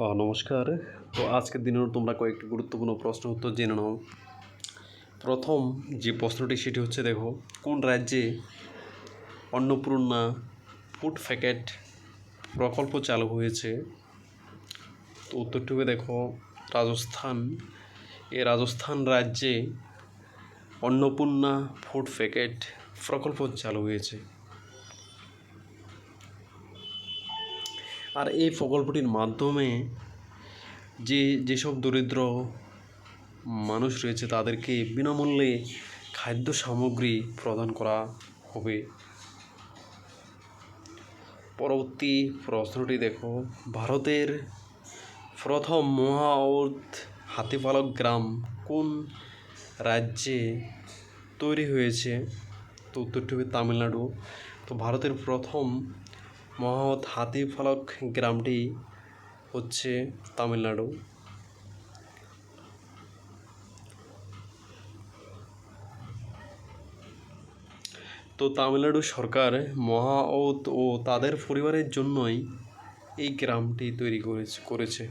নমস্কার। তো আজকের দিনেও তোমরা কয়েকটি গুরুত্বপূর্ণ প্রশ্ন উত্তর জেনে নাও। প্রথম যে প্রশ্নটি, সেটি হচ্ছে দেখো, কোন রাজ্যে অন্নপূর্ণা ফুড প্যাকেট প্রকল্প চালু হয়েছে? তো উত্তরটি হবে দেখো, রাজস্থান। এ রাজস্থান রাজ্যে অন্নপূর্ণা ফুড প্যাকেট প্রকল্প চালু হয়েছে। আর এই প্রকল্পটির মাধ্যমে যে, যেসব দরিদ্র মানুষ রয়েছে, তাদেরকে বিনামূল্যে খাদ্য সামগ্রী প্রদান করা হবে। পরবর্তী প্রশ্নটি দেখো। ভারতের প্রথম মহাওত হাতিপালক গ্রাম কোন রাজ্যে তৈরি হয়েছে? তো উত্তরটি হবে তামিলনাড়ু। তো ভারতের প্রথম মহাওত হাতিফালক গ্রামটি হচ্ছে তামিলনাড়ু। তো তামিলনাড়ু সরকার মহাওত ও তাদের পরিবারের জন্যই এই গ্রামটি তৈরি করেছে করেছে।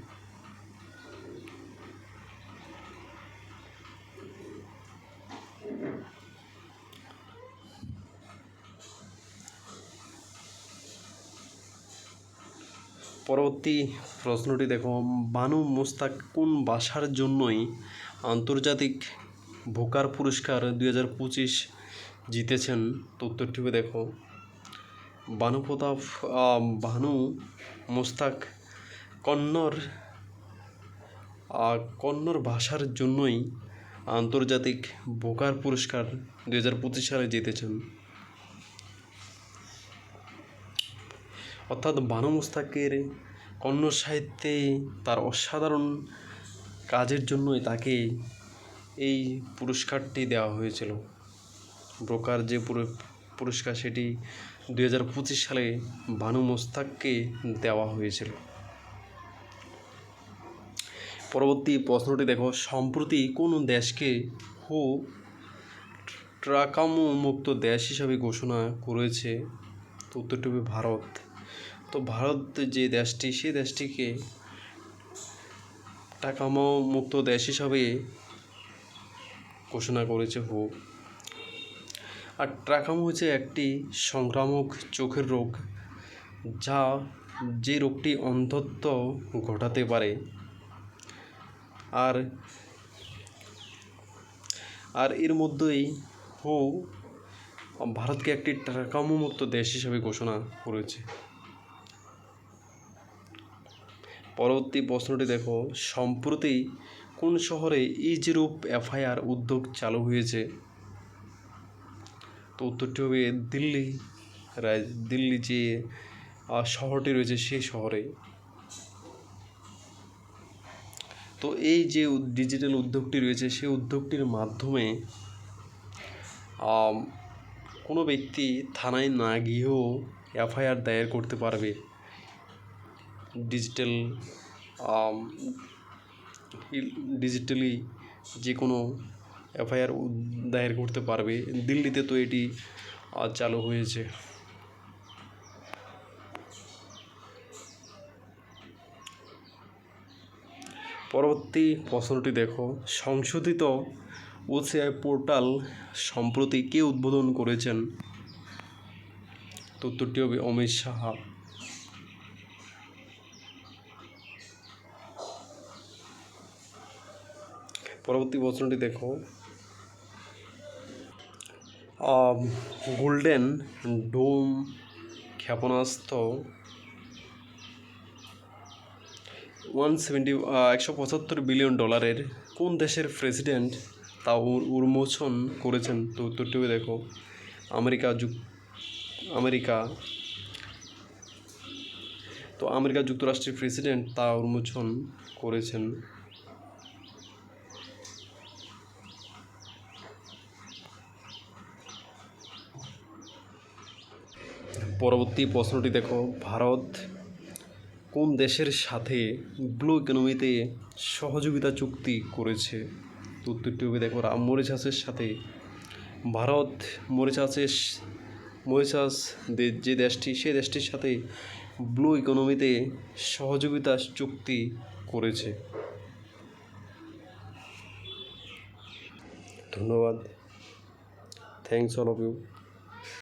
পরবর্তী প্রশ্নটি দেখো, বানু মোস্তাক কোন ভাষার জন্যই আন্তর্জাতিক ভোকার পুরস্কার দুই হাজার পঁচিশ জিতেছেন? তো উত্তরটি হবে দেখো। বানু প্রতাপ ভানু মোস্তাক কন্নড় কন্নড় ভাষার জন্যই আন্তর্জাতিক ভোকার পুরস্কার দু হাজার পঁচিশ সালে জিতেছেন। অর্থাৎ বানু মুস্তাকের কন্নড় সাহিত্যে তার অসাধারণ কাজের জন্যই তাকে এই পুরস্কারটি দেওয়া হয়েছিল। ব্রোকার যে পুর- পুরস্কার সেটি দুই হাজার পঁচিশ সালে বানু মোস্তাককে দেওয়া হয়েছিল। পরবর্তী প্রশ্নটি দেখো, সম্প্রতি কোন দেশকে হু ট্রাকামো মুক্ত দেশ হিসাবে ঘোষণা করেছে? উত্তরটি ভারত। তো ভারত যে দেশটি, সেই দেশটিকে টাকামো মুক্ত দেশ হিসাবে ঘোষণা করেছে হু। আর ট্রাকামো হচ্ছে একটি সংক্রামক চোখের রোগ, যা যে রোগটি অন্ধত্ব ঘটাতে পারে। আর আর এর মধ্যেই হু ভারতকে একটি ট্রাকামো মুক্ত দেশ হিসাবে ঘোষণা করেছে। পরবর্তী প্রশ্নটি দেখো। সম্প্রতি কোন শহরে ইজরূপ এফআইআর উদ্যোগ চালু হয়েছে? তো উত্তরটি হবে দিল্লি। দিল্লি যে শহরটি রয়েছে সেই শহরে। তো এই যে ডিজিটাল উদ্যোগটি রয়েছে সেই উদ্যোগটির মাধ্যমে কোনো ব্যক্তি থানায় না গিয়েও এফআইআর দায়ের করতে পারবে। ডিজিটাল ডিজিটালি যে কোনো এফআইআর দায়ের করতে পারবে। দিল্লিতে তো এটি চালু হয়েছে। পরবর্তী প্রশ্নটি দেখো। সংশোধিত ওসিআই পোর্টাল সম্প্রতি কে উদ্বোধন করেছেন? উত্তরটি হবে অমিত সাহা। পরবর্তী প্রশ্নটি দেখো। গোল্ডেন ডোম ক্ষেপণাস্ত্র ওয়ান সেভেন্টি একশো পঁচাত্তর বিলিয়ন ডলারের কোন দেশের প্রেসিডেন্ট তা উন্মোচন করেছেন? তো উত্তরটি হবে দেখো, আমেরিকা যুক, আমেরিকা। তো আমেরিকা যুক্তরাষ্ট্রের প্রেসিডেন্ট তা উন্মোচন করেছেন। পরবর্তী প্রশ্নটি দেখো, ভারত কোন দেশের সাথে ব্লু ইকোনমিতে সহযোগিতা চুক্তি করেছে? উত্তরটি হবে দেখো মরিশাসের সাথে। ভারত মরিশাসের মরিশাস দে- যে দেশটি সেই দেশটির সাথে ব্লু ইকোনমিতে সহযোগিতা চুক্তি করেছে। ধন্যবাদ। Thanks all of you